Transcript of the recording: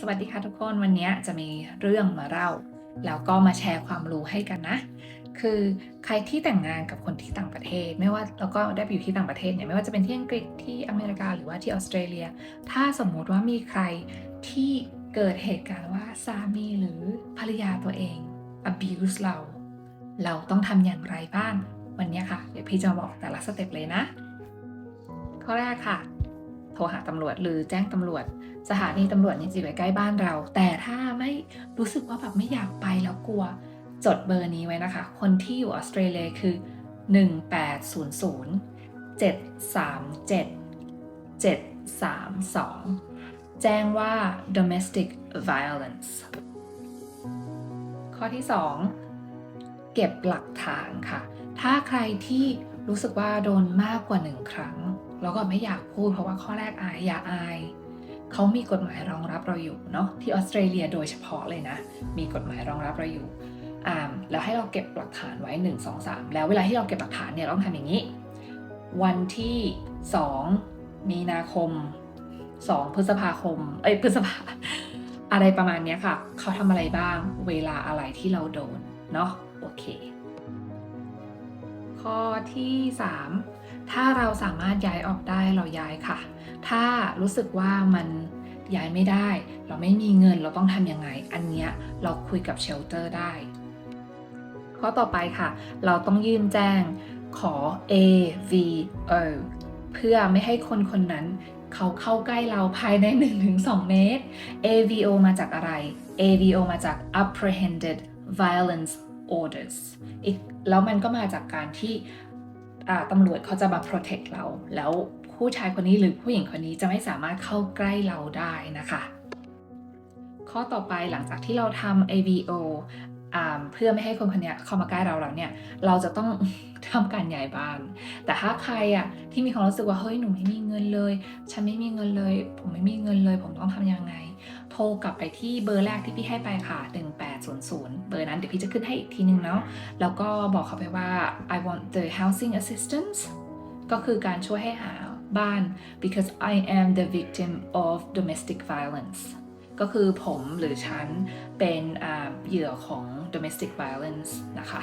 สวัสดีค่ะทุกคนวันนี้จะมีเรื่องมาเล่า แล้วก็มาแชร์ความรู้ให้กันนะ คือใครที่แต่งงานกับคนที่ต่างประเทศ ไม่ว่าแล้วก็ได้ไปอยู่ที่ต่างประเทศเนี่ยไม่ว่าจะเป็นที่อังกฤษที่อเมริกาหรือว่าที่ออสเตรเลีย ถ้าสมมุติว่ามีใครที่เกิดเหตุการณ์ว่าสามีหรือภรรยาตัวเอง abuse เรา เราต้องทำอย่างไรบ้างวันนี้ค่ะ เดี๋ยวพี่จะบอกแต่ละสเต็ปเลยนะ ข้อแรกค่ะ รหาตำรวจหรือแจ้งตำรวจ สถานีตำรวจเนี่ยอยู่ใกล้บ้านเรา แต่ถ้าไม่รู้สึกว่าแบบไม่อยากไปแล้วกลัว จดเบอร์นี้ไว้นะคะ คนที่อยู่ออสเตรเลียคือ 1800 737 732 แจ้งว่า domestic violence ข้อที่ 2 เก็บหลักฐานค่ะ ถ้าใครที่รู้สึกว่าโดนมากกว่าหนึ่งครั้ง แล้วก็ไม่อยากพูดเพราะว่าข้อแรกอายอย่าอาย เขามีกฎหมายรองรับเราอยู่เนาะที่ออสเตรเลียโดยเฉพาะเลยนะ มีกฎหมายรองรับเราอยู่อ่าแล้วให้เราเก็บหลักฐานไว้ 1 2 3 แล้วเวลาที่เราเก็บหลักฐานเนี่ยเราต้องทำอย่างนี้ วันที่ 2 มีนาคม 2 พฤษภาคม เอ้ยพฤษภาอะไรประมาณนี้ค่ะ เขาทำอะไรบ้างเวลาอะไรที่เราโดน เนาะโอเค ข้อที่ 3 ถ้าเราสามารถย้ายออกได้เราย้ายค่ะ ถ้ารู้สึกว่ามันย้ายไม่ได้ เราไม่มีเงินเราต้องทำยังไง อันเนี้ยเราคุยกับเชลเตอร์ได้ ข้อต่อไปค่ะ เราต้องยื่นแจ้งขอ AVO เพื่อไม่ให้คนคนนั้นเขาเข้าใกล้เราภายใน 1-2 เมตร AVO มาจากอะไร AVO มาจาก apprehended violence orders อีกแล้วมันก็มาจากการที่ตำรวจเขาจะมา protect เรา แล้วผู้ชายคนนี้หรือผู้หญิงคนนี้จะไม่สามารถเข้าใกล้เราได้นะคะ ข้อต่อไปหลังจากที่เราทำ AVO เพื่อไม่ให้คนคนนี้เข้ามาใกล้เราแล้วเนี่ย เราจะต้องทำการย้ายบ้าน แต่ถ้าใครอะที่มีความรู้สึกว่าเฮ้ยหนูไม่มีเงินเลย ฉันไม่มีเงินเลย ผมไม่มีเงินเลย ผมต้องทำยังไง โทรกลับไปที่เบอร์แรกที่พี่ให้ไปค่ะ 1800 เบอร์นั้นเดี๋ยวพี่จะขึ้นให้อีกทีนึงเนาะ แล้วก็บอกเขาไปว่า I want the housing assistance ก็คือการช่วยให้หาบ้าน because I am the victim of domestic violence ก็คือผมหรือฉันเป็นเหยื่อของ domestic violence นะคะ